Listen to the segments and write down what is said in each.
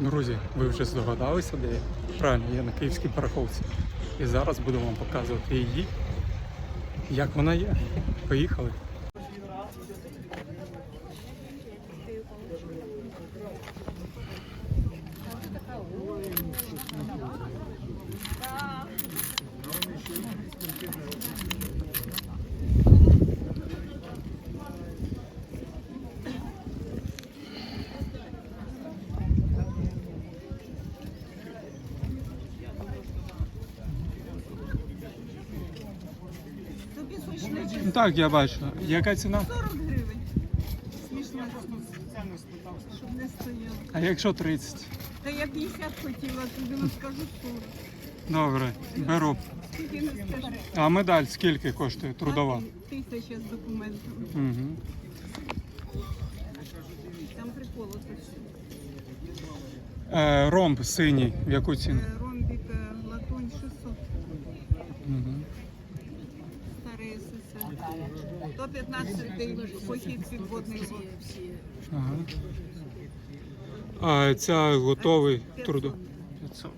Друзі, ви вже здогадалися, де я? Правильно, я на київській парковці. І зараз буду вам показувати її, як вона є. Поїхали. Ну, Так, я бачу. Яка ціна? 40 гривень. Смішно, щоб не стояло. А якщо 30? Та я 50 хотіла, тобі ну скажу 40. Добре, беру. Скільки не скажу. А медаль скільки коштує трудова? Тисяча з документами. Угу. Там прикол ось все. Е, ромб синій, в яку ціну? Е, Ромбік е, латунь 600. Угу. Старий СССР. 115 похід підводний год. А ця готовий 500. трудо. 500.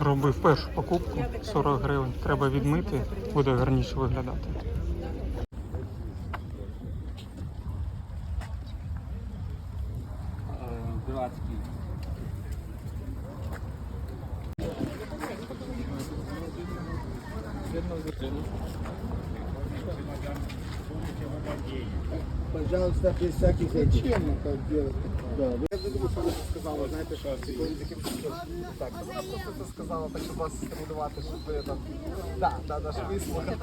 Робив першу покупку 40 гривень. Треба відмити, буде гарніше виглядати. Без всяких зачем так делать? Да. Я думаю, что вона сказала, знаєте, що з якимось так. Вона просто це сказала, так щоб вас стимулювати, щоб ви там. Да, да, да, щоб ви слухали.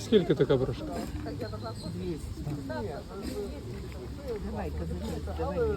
Скільки така брошка? Якого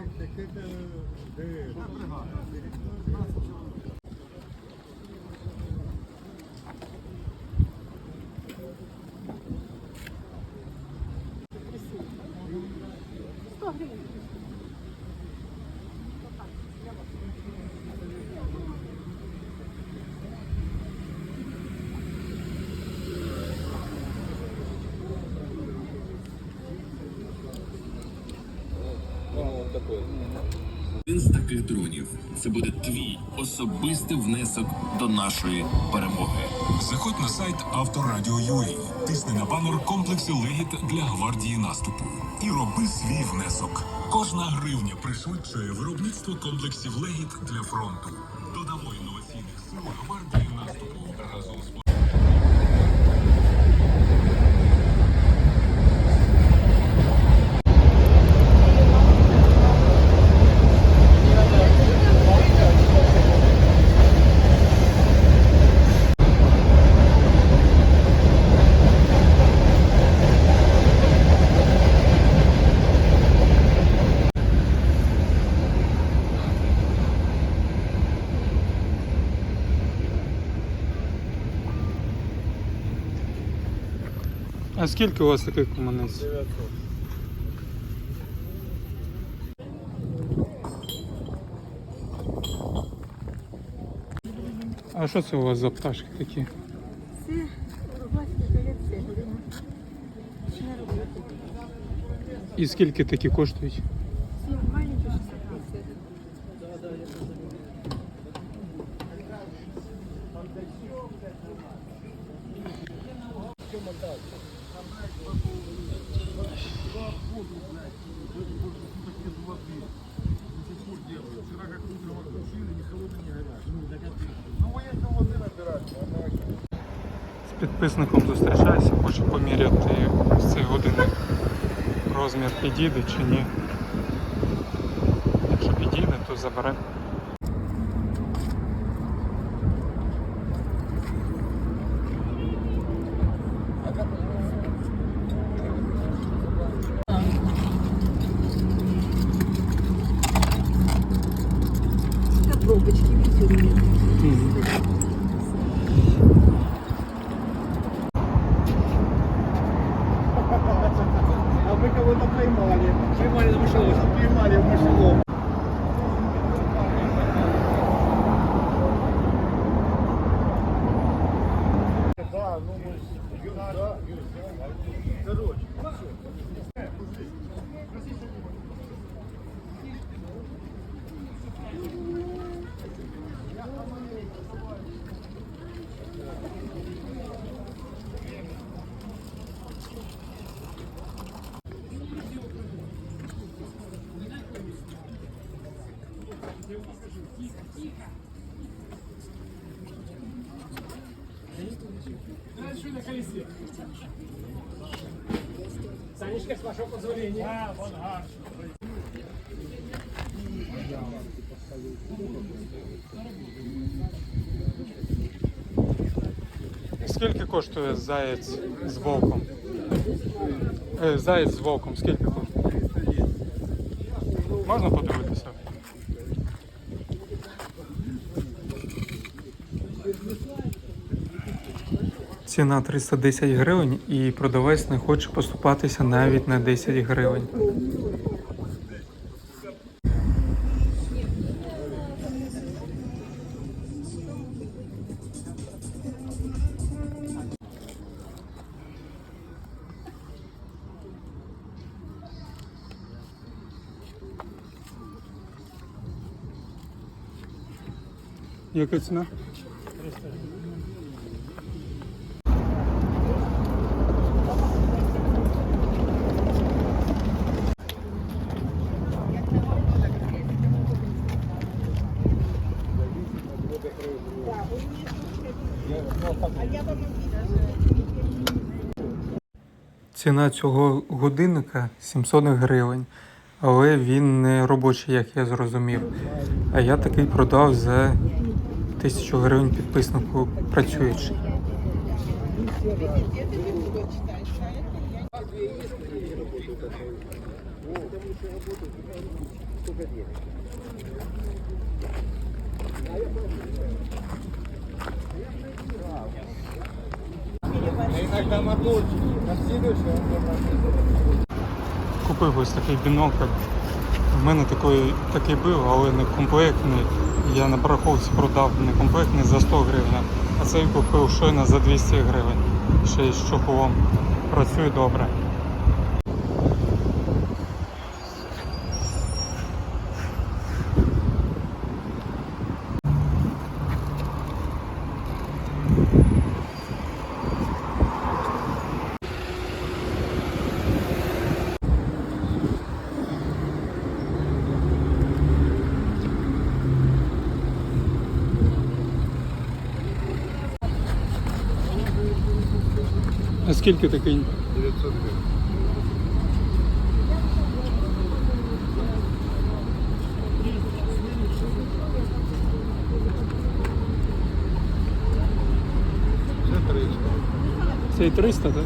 100 гривень. Таких дронів це буде твій особистий внесок до нашої перемоги. Заходь на сайт Авторадіо.ua, тисни на банер комплекси Легіт для гвардії наступу і роби свій внесок. Кожна гривня пришвидшує виробництво комплексів Легіт для фронту. Скільки у вас таких команець? А що це у вас за пташки такі? Це уругвайська колекція. І скільки такі коштують? Підписником зустрічаюся, хочу поміряти з цей годинник. Розмір підійде чи ні. Якщо підійде, то заберемо. поймали. Поймали на мышеловку. Поймали в мышеловку. Да, ну мы ж- да. Короче, Скільки коштує заєць з вовком? Е, заєць з вовком, скільки коштує? Можна подивитися? Ціна 310 гривень і продавець не хоче поступатися навіть на 10 гривень. Яка ціна? Ціна цього годинника 700 гривень, але він не робочий, як я зрозумів. А я такий продав за 1000 гривень підписнику працюючи. иногда моторчики. Купив ось такий бінокль. У мене такий, такий був, але не комплектний. Я на парковці продав не комплектний за 100 гривень, а цей купив щойно за 200 гривень. Ще й з чохолом. Працює добре. А скільки такий? 900 гривен. Це 300. Це 300, так?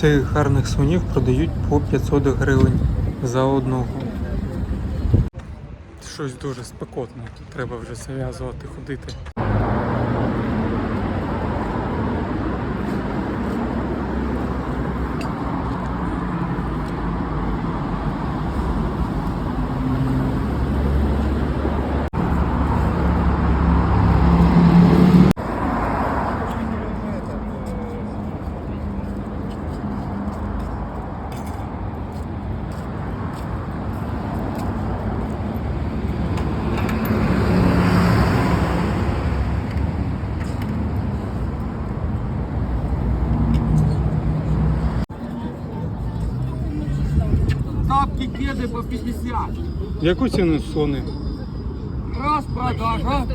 Цих гарних свинів продають по 500 гривень за одного. Щось дуже спекотне, тут треба вже зав'язувати, ходити. Тапки, по 50. Яку ціну сони? Раз продажа.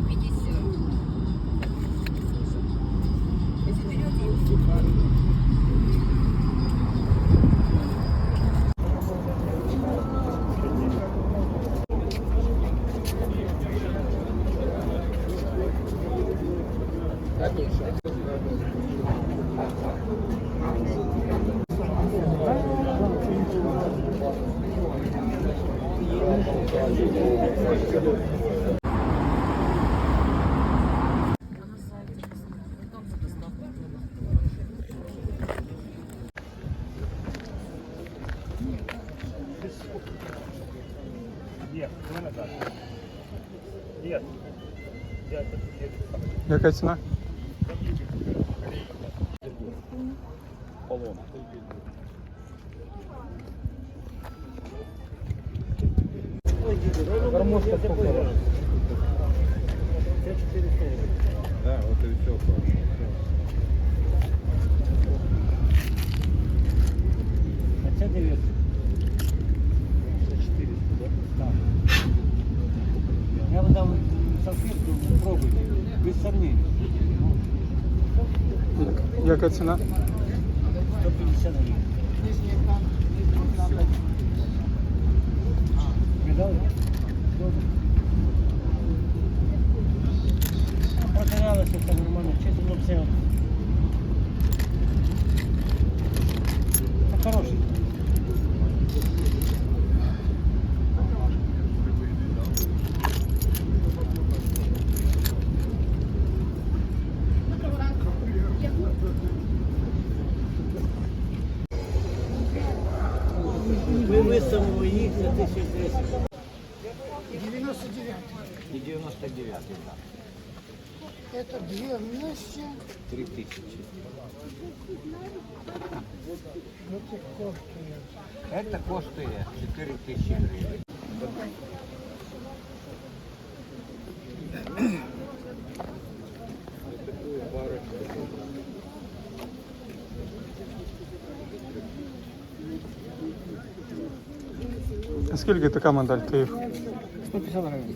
Яка ціна? Да, вот и все. Це 900. Це 400, да? Так. Я вам дам салфетку, пробуйте. Без сомнений. Яка ціна? 150 гривень. Видали? Добре. Продавалося все нормально, чесно, ну все. Це хороший. Ми виставимо їх за 1010. 99. І 99, так. Это две вместе. 3000. Это коштует. Це коштує 4 тисячі гривень. А скільки така модель Київ? 150 гривень.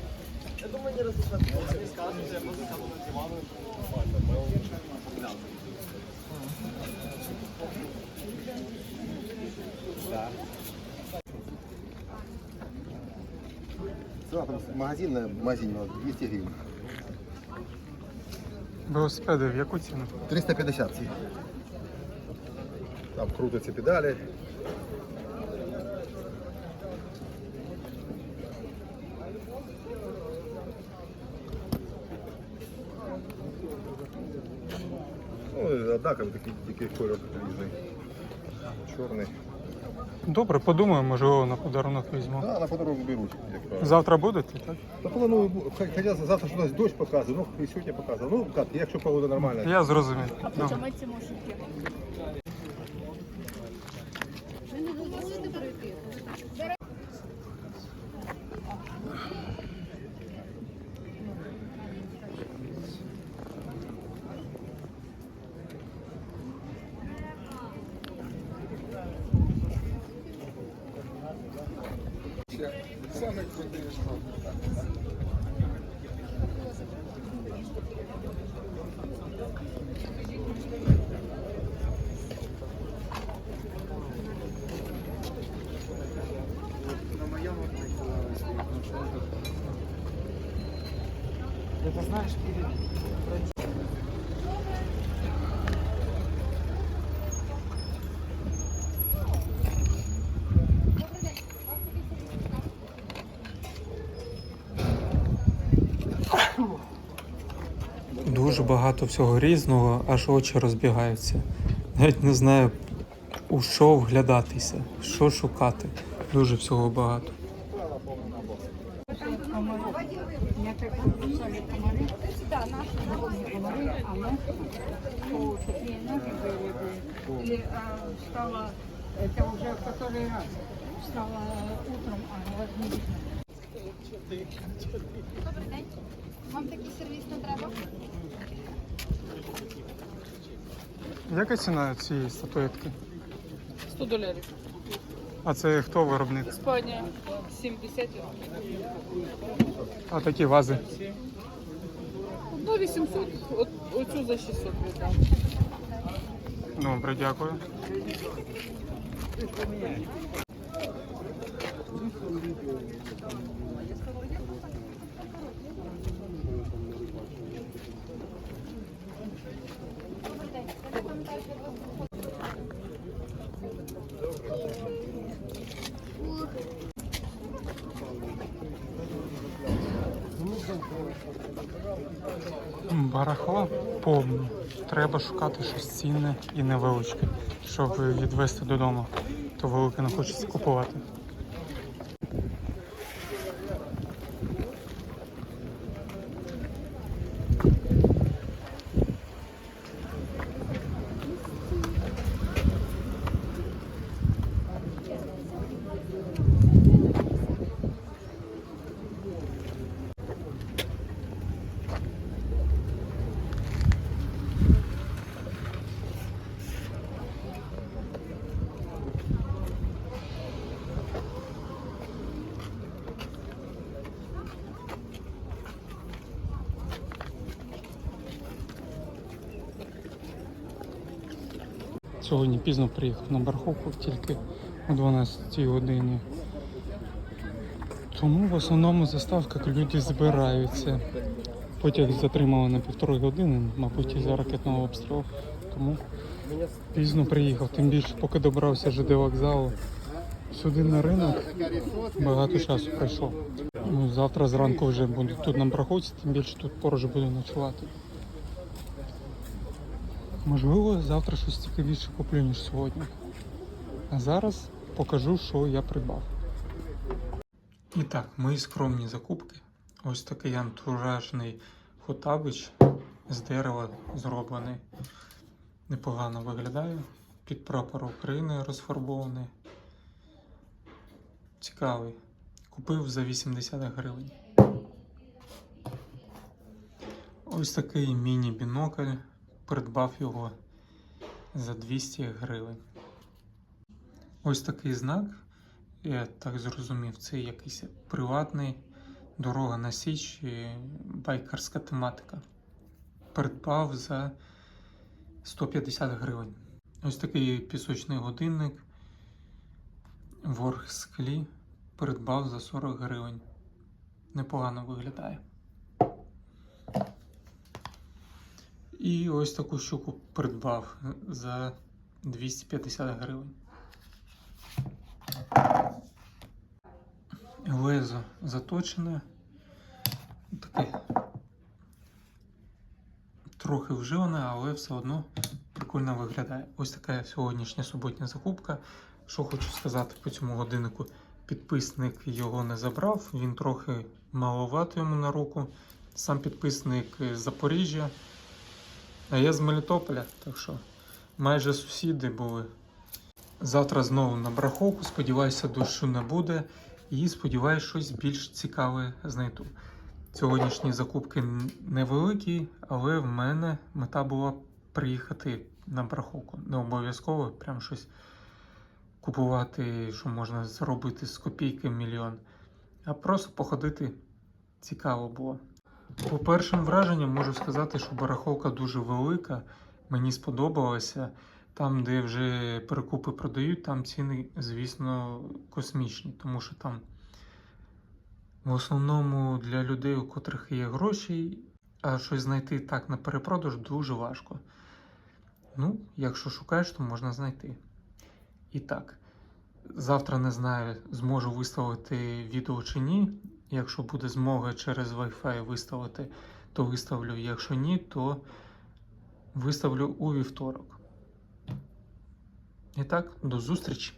Цена там магазин на магазине 200 гривен. Велосипеди в яку ціну? 350 ці. Там крутяться педалі. Ну, однаково такий, дикий кольор різний. Чорний. Добре, подумаю, можливо, на подарунок візьму. Да, на подарунок беруть, як правило. Завтра будете, так? Та планую, бу- хоча завтра ж у нас дощ показує, ну і сьогодні показує. Ну, як, якщо погода нормальна. Я зрозумів. Добре. Это знаешь, перед Дуже багато всього різного, аж очі розбігаються. Навіть не знаю, у що вглядатися, що шукати. Дуже всього багато. И встала, это уже в который раз, встала утром, а вас не видно. Вам такий сервіс не треба? Яка ціна цієї статуетки? 100 доларів. А це хто виробник? Іспанія 70. А такі вази? Ну, 800. От, оцю за 600 віддам. Добре, дякую. Треба шукати щось цінне і невеличке, щоб відвезти додому. То велике не хочеться купувати. Сьогодні пізно приїхав на бараховку, тільки о 12 годині. Тому в основному заставка люди збираються. Потяг затримали на півтори години, мабуть, із-за ракетного обстрілу. Тому пізно приїхав. Тим більше, поки добрався ЖД вокзалу сюди на ринок, багато часу пройшло. Ну, завтра зранку вже буду тут на бараховці, тим більше тут поруч буду ночувати. Можливо, завтра щось цікавіше куплю, ніж сьогодні. А зараз покажу, що я придбав. І так, мої скромні закупки. Ось такий антуражний хотабич з дерева зроблений. Непогано виглядає. Під прапор України розфарбований. Цікавий. Купив за 80 гривень. Ось такий міні-бінокль. Придбав його за 200 гривень. Ось такий знак. Я так зрозумів, це якийсь приватний дорога на Січ, і байкерська тематика. Придбав за 150 гривень. Ось такий пісочний годинник в оргсклі придбав за 40 гривень. Непогано виглядає. І ось таку щуку придбав за 250 гривень. Лезо заточене. Таке трохи вживане, але все одно прикольно виглядає. Ось така сьогоднішня суботня закупка. Що хочу сказати по цьому годиннику. Підписник його не забрав, він трохи маловато йому на руку. Сам підписник з Запоріжжя. А я з Мелітополя, так що майже сусіди були. Завтра знову на браховку, сподіваюся, дощу не буде. І сподіваюся, щось більш цікаве знайду. Сьогоднішні закупки невеликі, але в мене мета була приїхати на браховку. Не обов'язково прям щось купувати, що можна заробити з копійки мільйон. А просто походити цікаво було. По першим враженням можу сказати, що барахолка дуже велика. Мені сподобалося. Там, де вже перекупи продають, там ціни, звісно, космічні, тому що там в основному для людей, у котрих є гроші, а щось знайти так на перепродаж дуже важко. Ну, якщо шукаєш, то можна знайти. І так, завтра не знаю, зможу виставити відео чи ні. Якщо буде змога через Wi-Fi виставити, то виставлю. Якщо ні, то виставлю у вівторок. І так, до зустрічі!